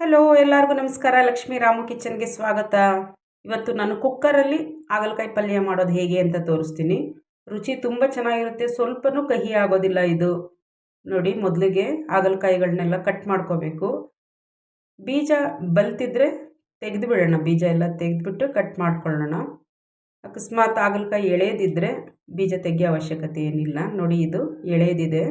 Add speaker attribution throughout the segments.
Speaker 1: Hello ಎಲ್ಲರಿಗೂ ನಮಸ್ಕಾರ. ಲಕ್ಷ್ಮೀ ರಾಮು ಕಿಚನ್ಗೆ ಸ್ವಾಗತ. ಇವತ್ತು ನಾನು ಕುಕ್ಕರಲ್ಲಿ ಹಾಗಲಕಾಯಿ ಪಲ್ಯ ಮಾಡೋದು ಹೇಗೆ ಅಂತ ತೋರಿಸ್ತೀನಿ. ರುಚಿ ತುಂಬ ಚೆನ್ನಾಗಿರುತ್ತೆ. ಸ್ವಲ್ಪನೂ ಕಹಿ ಆಗೋದಿಲ್ಲ ಇದು. ನೋಡಿ, ಮೊದಲಿಗೆ ಹಾಗಲಕಾಯಿಗಳನ್ನೆಲ್ಲ ಕಟ್ ಮಾಡ್ಕೋಬೇಕು. ಬೀಜ ಬಲ್ತಿದ್ರೆ ತೆಗೆದು ಬಿಡೋಣ ಬೀಜ ಎಲ್ಲ ತೆಗೆದುಬಿಟ್ಟು ಕಟ್ ಮಾಡ್ಕೊಳ್ಳೋಣ. ಅಕಸ್ಮಾತ್ ಹಾಗಲಕಾಯಿ ಎಳೆಯದಿದ್ದರೆ ಬೀಜ ತೆಗೆಯೋ ಅವಶ್ಯಕತೆ ಏನಿಲ್ಲ. ನೋಡಿ, ಇದು ಎಳೆದಿದೆ.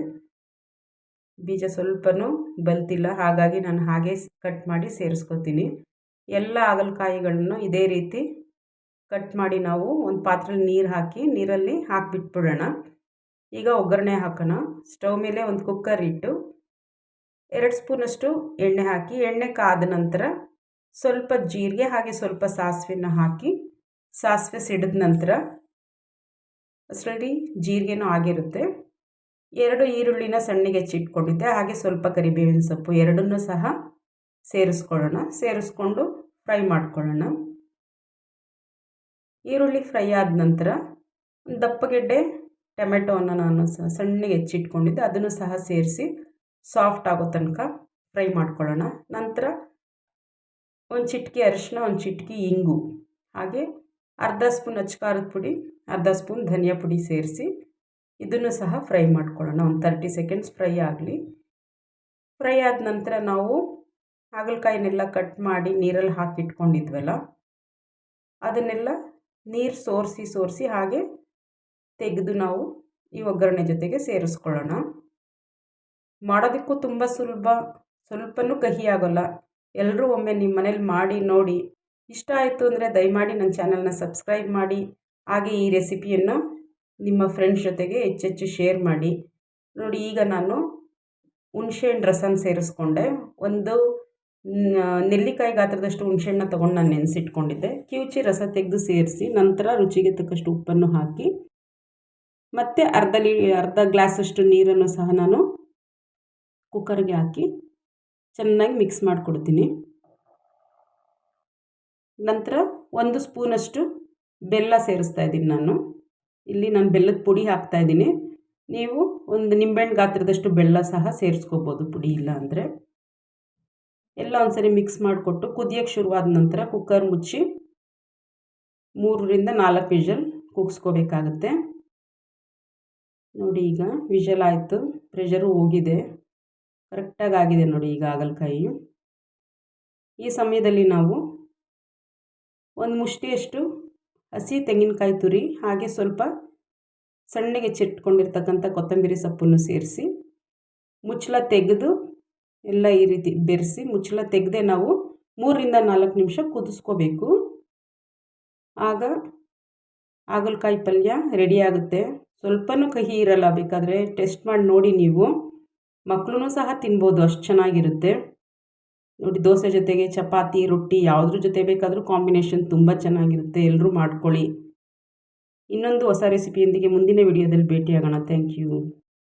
Speaker 1: ಬೀಜ ಸ್ವಲ್ಪನೂ ಬಲ್ತಿಲ್ಲ. ಹಾಗಾಗಿ ನಾನು ಹಾಗೆ ಕಟ್ ಮಾಡಿ ಸೇರಿಸ್ಕೊತೀನಿ. ಎಲ್ಲ ಹಾಗಲಕಾಯಿಗಳನ್ನು ಇದೇ ರೀತಿ ಕಟ್ ಮಾಡಿ ನಾವು ಒಂದು ಪಾತ್ರೆಲಿ ನೀರು ಹಾಕಿ, ನೀರಲ್ಲಿ ಹಾಕಿಬಿಟ್ಬಿಡೋಣ. ಈಗ ಒಗ್ಗರಣೆ ಹಾಕೋಣ. ಸ್ಟವ್ ಮೇಲೆ ಒಂದು ಕುಕ್ಕರ್ ಇಟ್ಟು ಎರಡು ಸ್ಪೂನಷ್ಟು ಎಣ್ಣೆ ಹಾಕಿ, ಎಣ್ಣೆ ಕಾದ ನಂತರ ಸ್ವಲ್ಪ ಜೀರಿಗೆ ಹಾಗೆ ಸ್ವಲ್ಪ ಸಾಸಿವೆನ ಹಾಕಿ, ಸಾಸಿವೆ ಸಿಡಿದ ನಂತರ ಅಷ್ಟರಲ್ಲಿ ಜೀರಿಗೆನೂ ಆಗಿರುತ್ತೆ. ಎರಡು ಈರುಳ್ಳಿನ ಸಣ್ಣಗೆ ಹೆಚ್ಚಿಟ್ಕೊಂಡಿದ್ದೆ ಹಾಗೆ ಸ್ವಲ್ಪ ಕರಿಬೇವಿನ ಸೊಪ್ಪು ಎರಡನ್ನೂ ಸಹ ಸೇರಿಸ್ಕೊಳ್ಳೋಣ. ಸೇರಿಸ್ಕೊಂಡು ಫ್ರೈ ಮಾಡ್ಕೊಳ್ಳೋಣ. ಈರುಳ್ಳಿ ಫ್ರೈ ಆದ ನಂತರ ದಪ್ಪಗೆಡ್ಡೆ ಟೊಮೆಟೊವನ್ನು ನಾನು ಸಹ ಸಣ್ಣಗೆ ಹೆಚ್ಚಿಟ್ಕೊಂಡಿದ್ದೆ, ಅದನ್ನು ಸಹ ಸೇರಿಸಿ ಸಾಫ್ಟ್ ಆಗೋ ತನಕ ಫ್ರೈ ಮಾಡ್ಕೊಳ್ಳೋಣ. ನಂತರ ಒಂದು ಚಿಟಿಕೆ ಅರಿಶಿನ ಒಂದು ಚಿಟಿಕೆ ಇಂಗು, ಹಾಗೆ ಅರ್ಧ ಸ್ಪೂನ್ ಅಚ್ಕಾರದ ಪುಡಿ, ಅರ್ಧ ಸ್ಪೂನ್ ಧನಿಯಾ ಪುಡಿ ಸೇರಿಸಿ ಇದನ್ನು ಸಹ ಫ್ರೈ ಮಾಡ್ಕೊಳ್ಳೋಣ. ಒಂದು ತರ್ಟಿ ಸೆಕೆಂಡ್ಸ್ ಫ್ರೈ ಆಗಲಿ. ಫ್ರೈ ಆದ ನಂತರ ನಾವು ಹಾಗಲಕಾಯಿನೆಲ್ಲ ಕಟ್ ಮಾಡಿ ನೀರಲ್ಲಿ ಹಾಕಿಟ್ಕೊಂಡಿದ್ವಲ್ಲ, ಅದನ್ನೆಲ್ಲ ನೀರು ಸೋರಿಸಿ ಸೋರಿಸಿ ಹಾಗೆ ತೆಗೆದು ನಾವು ಈ ಒಗ್ಗರಣೆ ಜೊತೆಗೆ ಸೇರಿಸ್ಕೊಳ್ಳೋಣ. ಮಾಡೋದಕ್ಕೂ ತುಂಬ ಸುಲಭ, ಸ್ವಲ್ಪನೂ ಕಹಿ ಆಗೋಲ್ಲ. ಎಲ್ಲರೂ ಒಮ್ಮೆ ನಿಮ್ಮ ಮನೇಲಿ ಮಾಡಿ, ನೋಡಿ. ಇಷ್ಟ ಆಯಿತು ಅಂದರೆ ದಯಮಾಡಿ ನನ್ನ ಚಾನಲ್ನ ಸಬ್ಸ್ಕ್ರೈಬ್ ಮಾಡಿ. ಹಾಗೆ ಈ ರೆಸಿಪಿಯನ್ನು ನಿಮ್ಮ ಫ್ರೆಂಡ್ಸ್ ಜೊತೆಗೆ ಹೆಚ್ಚೆಚ್ಚು ಶೇರ್ ಮಾಡಿ. ನೋಡಿ, ಈಗ ನಾನು ಹುಣ್ಸೆಹಣ್ಣು ರಸನ ಸೇರಿಸ್ಕೊಂಡೆ. ಒಂದು ನೆಲ್ಲಿಕಾಯಿ ಗಾತ್ರದಷ್ಟು ಹುಣ್ಸೆಹಣ್ಣ ತೊಗೊಂಡು ನಾನು ನೆನೆಸಿಟ್ಕೊಂಡಿದ್ದೆ. ಕಿವುಚಿ ರಸ ತೆಗೆದು ಸೇರಿಸಿ ನಂತರ ರುಚಿಗೆ ತಕ್ಕಷ್ಟು ಉಪ್ಪನ್ನು ಹಾಕಿ, ಮತ್ತು ಅರ್ಧ ಲೀ, ಅರ್ಧ ಗ್ಲಾಸಷ್ಟು ನೀರನ್ನು ಸಹ ನಾನು ಕುಕ್ಕರ್ಗೆ ಹಾಕಿ ಚೆನ್ನಾಗಿ ಮಿಕ್ಸ್ ಮಾಡಿಕೊಡ್ತೀನಿ. ನಂತರ ಒಂದು ಸ್ಪೂನಷ್ಟು ಬೆಲ್ಲ ಸೇರಿಸ್ತಾ ಇದ್ದೀನಿ ನಾನು. ಇಲ್ಲಿ ನಾನು ಬೆಲ್ಲದ ಪುಡಿ ಹಾಕ್ತಾ ಇದ್ದೀನಿ. ನೀವು ಒಂದು ನಿಂಬೆಹಣ್ಣು ಗಾತ್ರದಷ್ಟು ಬೆಲ್ಲ ಸಹ ಸೇರಿಸ್ಕೋಬೋದು ಪುಡಿ ಇಲ್ಲ ಅಂದರೆ. ಎಲ್ಲ ಒಂದ್ಸರಿ ಮಿಕ್ಸ್ ಮಾಡಿಕೊಟ್ಟು ಕುದಿಯೋಕ್ಕೆ ಶುರುವಾದ ನಂತರ ಕುಕ್ಕರ್ ಮುಚ್ಚಿ ಮೂರರಿಂದ ನಾಲ್ಕು ವಿಷಲ್ ಕೂಗಿಸ್ಕೋಬೇಕಾಗತ್ತೆ. ನೋಡಿ ಈಗ ವಿಷಲ್ ಆಯಿತು. ಪ್ರೆಷರು ಹೋಗಿದೆ. ಕರೆಕ್ಟಾಗಿ ಆಗಿದೆ ನೋಡಿ ಈಗ ಹಾಗಲಕಾಯಿ. ಈ ಸಮಯದಲ್ಲಿ ನಾವು ಒಂದು ಮುಷ್ಟಿಯಷ್ಟು ಹಸಿ ತೆಂಗಿನಕಾಯಿ ತುರಿ, ಹಾಗೆ ಸ್ವಲ್ಪ ಸಣ್ಣಗೆ ಚಿಟ್ಕೊಂಡಿರ್ತಕ್ಕಂಥ ಕೊತ್ತಂಬರಿ ಸೊಪ್ಪನ್ನು ಸೇರಿಸಿ, ಮುಚ್ಚಳ ತೆಗೆದು ಎಲ್ಲ ಈ ರೀತಿ ಬೆರೆಸಿ, ಮುಚ್ಚಳ ತೆಗೆದೇ ನಾವು ಮೂರರಿಂದ ನಾಲ್ಕು ನಿಮಿಷ ಕುದಿಸ್ಕೋಬೇಕು. ಆಗ ಹಾಗಲಕಾಯಿ ಪಲ್ಯ ರೆಡಿ ಆಗುತ್ತೆ. ಸ್ವಲ್ಪನೂ ಕಹಿ ಇರಲ್ಲ, ಬೇಕಾದರೆ ಟೆಸ್ಟ್ ಮಾಡಿ ನೋಡಿ ನೀವು. ಮಕ್ಕಳೂ ಸಹ ತಿನ್ಬೋದು, ಅಷ್ಟು ಚೆನ್ನಾಗಿರುತ್ತೆ. ನೋಡಿ, ದೋಸೆ ಜೊತೆಗೆ ಚಪಾತಿ, ರೊಟ್ಟಿ ಯಾವುದ್ರ ಜೊತೆ ಬೇಕಾದರೂ ಕಾಂಬಿನೇಷನ್ ತುಂಬ ಚೆನ್ನಾಗಿರುತ್ತೆ. ಎಲ್ಲರೂ ಮಾಡ್ಕೊಳ್ಳಿ. ಇನ್ನೊಂದು ಹೊಸ ರೆಸಿಪಿಯೊಂದಿಗೆ ಮುಂದಿನ ವಿಡಿಯೋದಲ್ಲಿ ಭೇಟಿಯಾಗೋಣ. Thank you